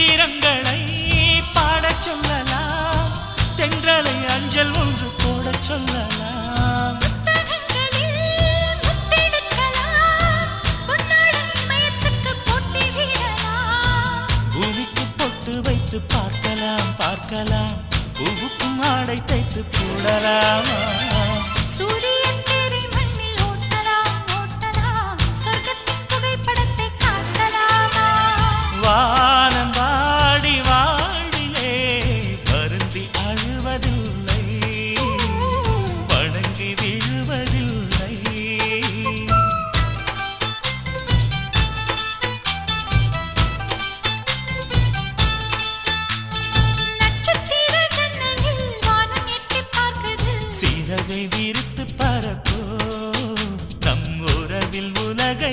சித்திரங்களை பாடச் சொல்லலாம். தென்றலை அஞ்சல் ஒன்று போடச் சொல்லலாம். பூமிக்கு பொட்டு வைத்து பார்க்கலாம் பார்க்கலாம். பூவுக்கும் ஆடை தைத்து போடலாமா? நிலவை விரித்து பறக்கோ நம் உறவில் உலகை